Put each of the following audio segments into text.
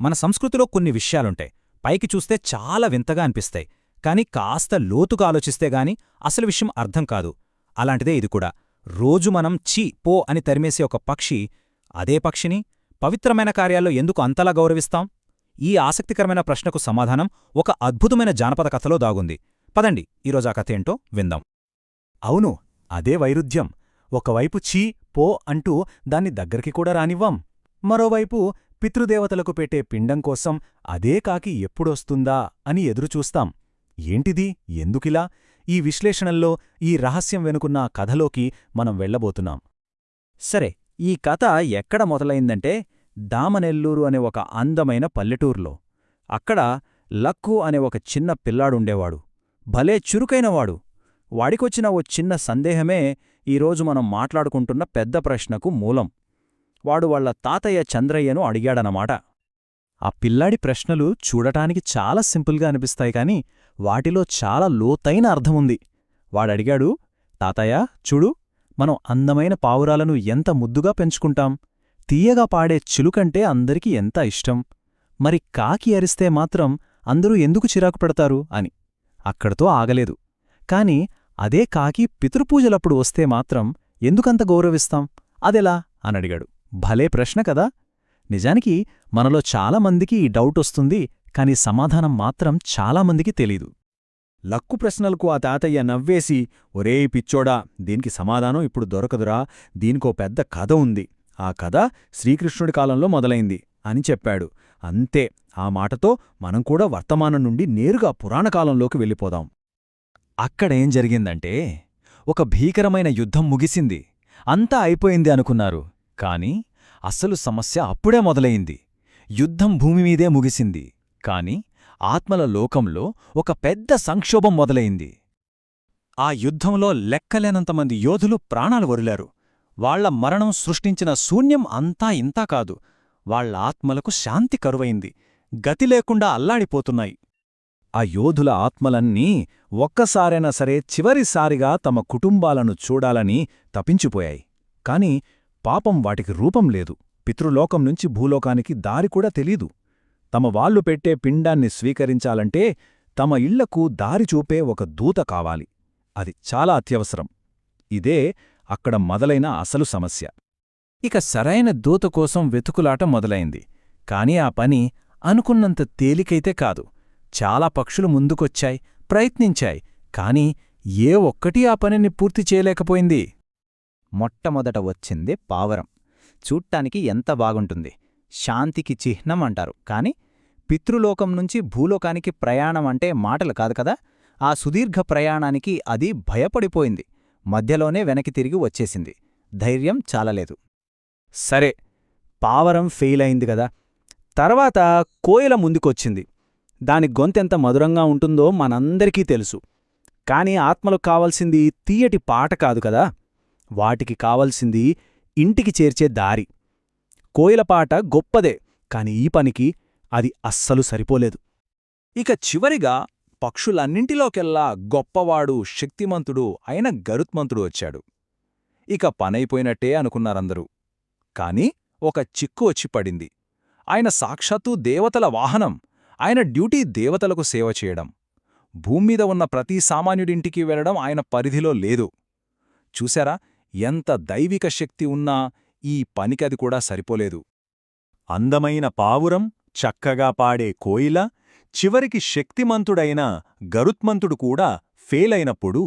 మన సంస్కృతిలో కొన్ని విషయాలుంటాయి. పైకి చూస్తే చాలా వింతగా అనిపిస్తాయి. కాని కాస్త లోతుగా ఆలోచిస్తే గాని అసలు విషయం అర్థం కాదు. అలాంటిదే ఇది కూడా. రోజు మనం ఛీ పో అని తరిమేసే ఒక పక్షి అదే పక్షిని పవిత్రమైన కార్యాల్లో ఎందుకు అంతలా గౌరవిస్తాం? ఈ ఆసక్తికరమైన ప్రశ్నకు సమాధానం ఒక అద్భుతమైన జానపద కథలో దాగుంది. పదండి ఈరోజా కథ ఏంటో విందాం. అవును అదే వైరుధ్యం. ఒకవైపు ఛీ పో అంటూ దాన్ని దగ్గరికి కూడా రానివ్వం. మరోవైపు పితృదేవతలకు పెట్టే పిండం కోసం అదే కాకి ఎప్పుడొస్తుందా అని ఎదురుచూస్తాం. ఏంటిది? ఎందుకిలా? ఈ విశ్లేషణల్లో ఈ రహస్యం వెనుకున్న కథలోకి మనం వెళ్ళబోతున్నాం సరే ఈ కథ ఎక్కడ మొదలైందంటే దామనెల్లూరు అనే ఒక అందమైన పల్లెటూరులో. అక్కడ లక్కు అనే ఒక చిన్న పిల్లాడుండేవాడు. భలే చురుకైనవాడు. వాడికొచ్చిన ఓ చిన్న సందేహమే ఈరోజు మనం మాట్లాడుకుంటున్న పెద్ద ప్రశ్నకు మూలం. వాడు వాళ్ళ తాతయ్య చంద్రయ్యను అడిగాడనమాట ఆ పిల్లాడి ప్రశ్నలు చూడటానికి చాలా సింపుల్గా అనిపిస్తాయి కాని వాటిలో చాలా లోతైన అర్థముంది. వాడడిగాడు తాతయ్య చూడు మనం అందమైన పావురాలను ఎంత ముద్దుగా పెంచుకుంటాం. తీయగా పాడే చిలుకంటే అందరికీ ఎంత ఇష్టం. మరి కాకి అరిస్తే మాత్రం అందరూ ఎందుకు చిరాకు పెడతారు? అని. అక్కడతో ఆగలేదు. కాని అదే కాకి పితృపూజలప్పుడు వస్తే మాత్రం ఎందుకంత గౌరవిస్తాం? అదెలా? అనడిగాడు. భలే ప్రశ్న కదా! నిజానికి మనలో చాలామందికి ఈ డౌట్ వస్తుంది కాని సమాధానం మాత్రం చాలామందికి తెలీదు. లక్కు ప్రశ్నలకు ఆ తాతయ్య నవ్వేసి ఒరే పిచ్చోడా దీనికి సమాధానం ఇప్పుడు దొరకదురా దీనికో పెద్ద కథ ఉంది. ఆ కథ శ్రీకృష్ణుడి కాలంలో మొదలైంది అని చెప్పాడు. అంతే ఆ మాటతో మనం కూడా వర్తమానం నుండి నేరుగా పురాణకాలంలోకి వెళ్ళిపోదాం. అక్కడేం జరిగిందంటే ఒక భీకరమైన యుద్ధం ముగిసింది. అంతా అయిపోయింది అనుకున్నారు. కాని అసలు సమస్య అప్పుడే మొదలయింది యుద్ధం భూమిమీదే ముగిసింది. కాని ఆత్మల లోకంలో ఒక పెద్ద సంక్షోభం మొదలయింది ఆ యుద్ధంలో లెక్కలేనంతమంది యోధులు ప్రాణాలు వరిలారు. వాళ్ళ మరణం సృష్టించిన శూన్యం అంతా ఇంతా కాదు. వాళ్ళ ఆత్మలకు శాంతి కరువైంది. గతి లేకుండా అల్లాడిపోతున్నాయి. ఆ యోధుల ఆత్మలన్నీ ఒక్కసారైనా సరే చివరిసారిగా తమ కుటుంబాలను చూడాలని తపించిపోయాయి. కాని పాపం వాటికి రూపం లేదు. పితృలోకం నుంచి భూలోకానికి దారి కూడా తెలీదు. తమ వాళ్ళు పెట్టే పిండాన్ని స్వీకరించాలంటే తమ ఇళ్ళకు దారి చూపే ఒక దూత కావాలి. అది చాలా అత్యవసరం. ఇదే అక్కడ మొదలైన అసలు సమస్య. ఇక సరైన దూత కోసం వెతుకులాట మొదలైంది. కాని ఆ పని అనుకున్నంత తేలికైతే కాదు. చాలా పక్షులు ముందుకొచ్చాయి ప్రయత్నించాయి. కాని ఏ ఒక్కటీ ఆ పనిని పూర్తి చేయలేకపోయింది. మొట్టమొదట వచ్చింది పావరం. చూట్టానికి ఎంత బాగుంటుంది. శాంతికి చిహ్నం అంటారు. కాని పితృలోకం నుంచి భూలోకానికి ప్రయాణం అంటే మాటలు కాదు కదా? ఆ సుదీర్ఘ ప్రయాణానికి అది భయపడిపోయింది. మధ్యలోనే వెనక్కి తిరిగి వచ్చేసింది. ధైర్యం చాలలేదు. సరే పావరం ఫెయిల్ అయింది కదా? తర్వాత కోయిల ముందుకొచ్చింది. దాని గొంతెంత మధురంగా ఉంటుందో మనందరికీ తెలుసు. కాని ఆత్మలకు కావాల్సింది తీయటి పాట కాదు కదా? వాటికి కావలసింది ఇంటికి చేర్చే దారి. కోయిలపాట గొప్పదే కాని ఈ పనికి అది అస్సలు సరిపోలేదు. ఇక చివరిగా పక్షులన్నింటిలోకెల్లా గొప్పవాడు శక్తిమంతుడు అయిన గరుత్మంతుడు వచ్చాడు. ఇక పనైపోయినట్టే అనుకున్నారందరూ. కాని ఒక చిక్కు వచ్చి పడింది. ఆయన సాక్షాత్తూ దేవతల వాహనం ఆయన డ్యూటీ దేవతలకు సేవ చేయడం. భూమ్మీద ఉన్న ప్రతి సామాన్యుడింటికి వెళ్ళడం ఆయన పరిధిలో లేదు. చూశారా? ఎంత దైవిక శక్తి ఉన్నా ఈ పనికది కూడా సరిపోలేదు. అందమైన పావురం చక్కగా పాడే కోయిల చివరికి శక్తిమంతుడైన గరుత్మంతుడు కూడా ఫెయిలైనప్పుడు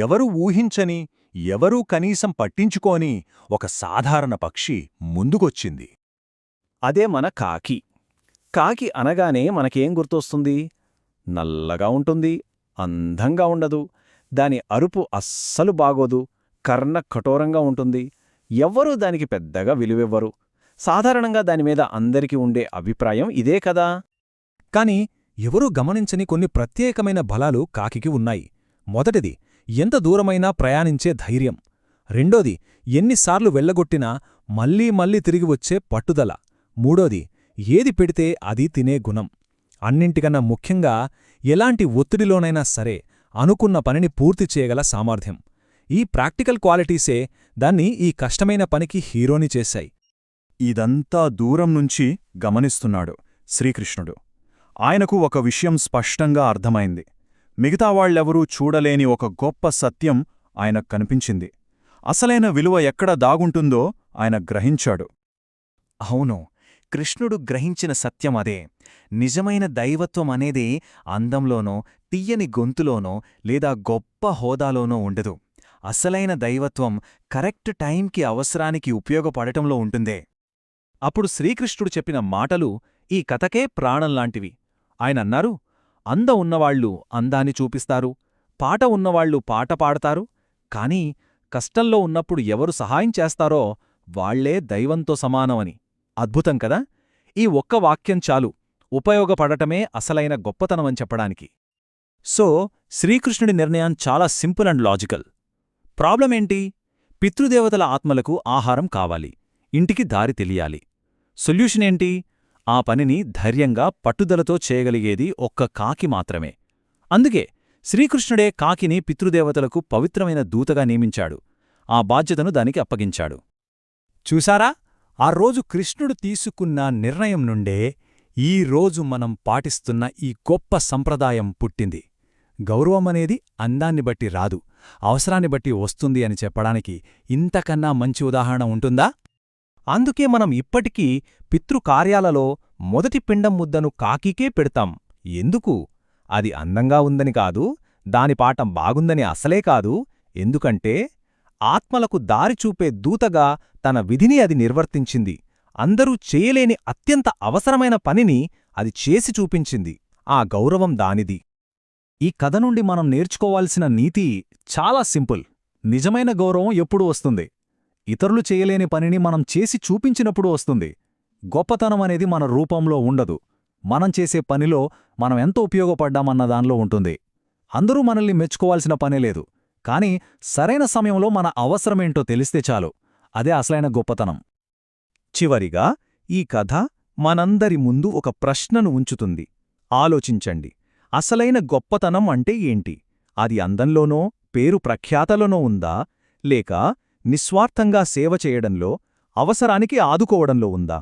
ఎవరు ఊహించని ఎవరూ కనీసం పట్టించుకోని ఒక సాధారణ పక్షి ముందుకొచ్చింది. అదే మన కాకి. కాకి అనగానే మనకేం గుర్తొస్తుంది? నల్లగా ఉంటుంది అందంగా ఉండదు దాని అరుపు అస్సలు బాగోదు. కర్ణ కఠోరంగా ఉంటుంది. ఎవ్వరూ దానికి పెద్దగా విలువెవ్వరు. సాధారణంగా దానిమీద అందరికీ ఉండే అభిప్రాయం ఇదే కదా? కాని ఎవరూ గమనించని కొన్ని ప్రత్యేకమైన బలాలు కాకికి ఉన్నాయి. మొదటిది ఎంత దూరమైనా ప్రయాణించే ధైర్యం. రెండోది ఎన్నిసార్లు వెళ్ళగొట్టినా మళ్ళీ మళ్ళీ తిరిగి వచ్చే పట్టుదల. మూడోది ఏది పెడితే అది తినే గుణం. అన్నింటికన్నా ముఖ్యంగా ఎలాంటి ఒత్తిడిలోనైనా సరే అనుకున్న పనిని పూర్తి చేయగల సామర్థ్యం. ఈ ప్రాక్టికల్ క్వాలిటీసే దాన్ని ఈ కష్టమైన పనికి హీరోని చేశాయి. ఇదంతా దూరం నుంచి గమనిస్తున్నాడు శ్రీకృష్ణుడు. ఆయనకు ఒక విషయం స్పష్టంగా అర్థమైంది. మిగతా వాళ్ళెవరూ చూడలేని ఒక గొప్ప సత్యం ఆయనకు కనిపించింది. అసలైన విలువ ఎక్కడ దాగుంటుందో ఆయన గ్రహించాడు. అవును కృష్ణుడు గ్రహించిన సత్యం అదే. నిజమైన దైవత్వం అనేది అందంలోనో తీయని గొంతులోనో లేదా గొప్ప హోదాలోనో ఉండదు. అసలైన దైవత్వం కరెక్ట్ టైంకి అవసరానికి ఉపయోగపడటంలో ఉంటుందే. అప్పుడు శ్రీకృష్ణుడు చెప్పిన మాటలు ఈ కథకే ప్రాణంలాంటివి. ఆయనన్నారు అంద ఉన్నవాళ్ళు అందాన్ని చూపిస్తారు పాట ఉన్నవాళ్ళు పాట పాడతారు కాని కష్టంలో ఉన్నప్పుడు ఎవరు సహాయం చేస్తారో వాళ్ళే దైవంతో సమానమని. అద్భుతం కదా? ఈ ఒక్క వాక్యం చాలు ఉపయోగపడటమే అసలైన గొప్పతనమని చెప్పడానికి. సో శ్రీకృష్ణుడి నిర్ణయం చాలా సింపుల్ అండ్ లాజికల్. ప్రాబ్లం ఏంటి? పితృదేవతల ఆత్మలకు ఆహారం కావాలి. ఇంటికి దారి తెలియాలి. సొల్యూషన్ ఏంటి? ఆ పనిని ధైర్యంగా పట్టుదలతో చేయగలిగేది ఒక్క కాకి మాత్రమే. అందుకే శ్రీకృష్ణుడే కాకిని పితృదేవతలకు పవిత్రమైన దూతగా నియమించాడు. ఆ బాధ్యతను దానికి అప్పగించాడు. చూసారా ఆ రోజు కృష్ణుడు తీసుకున్న నిర్ణయం నుండే ఈ రోజు మనం పాటిస్తున్న ఈ గొప్ప సంప్రదాయం పుట్టింది. గౌరవమనేది అందాన్ని బట్టి రాదు అవసరాన్ని బట్టి వస్తుంది అని చెప్పడానికి ఇంతకన్నా మంచి ఉదాహరణ ఉంటుందా? అందుకే మనం ఇప్పటికీ పితృకార్యాలలో మొదటి పిండం ముద్దను కాకికే పెడతాం. ఎందుకు? అది అందంగా ఉందని కాదు దాని పాఠం బాగుందని అసలే కాదు. ఎందుకంటే ఆత్మలకు దారి చూపే దూతగా తన విధిని అది నిర్వర్తించింది. అందరూ చేయలేని అత్యంత అవసరమైన పనిని అది చేసి చూపించింది. ఆ గౌరవం దానిది. ఈ కథ నుండి మనం నేర్చుకోవాల్సిన నీతి చాలా సింపుల్. నిజమైన గౌరవం ఎప్పుడు వస్తుంది. ఇతరులు చేయలేని పనిని మనం చేసి చూపించినప్పుడు వస్తుంది. గొప్పతనం అనేది మన రూపంలో ఉండదు. మనం చేసే పనిలో మనం ఎంత ఉపయోగపడ్డామన్న దానిలో ఉంటుంది. అందరూ మనల్ని మెచ్చుకోవాల్సిన పనే లేదు. కాని సరైన సమయంలో మన అవసరమేంటో తెలిస్తే చాలు. అదే అసలైన గొప్పతనం. చివరిగా ఈ కథ మనందరి ముందు ఒక ప్రశ్నను ఉంచుతుంది. ఆలోచించండి. అసలైన గొప్పతనం అంటే ఏంటి? అది అందంలోనో పేరు ప్రఖ్యాతలోనో ఉందా? లేక నిస్వార్థంగా సేవ చేయడంలో అవసరానికి ఆదుకోవడంలో ఉందా?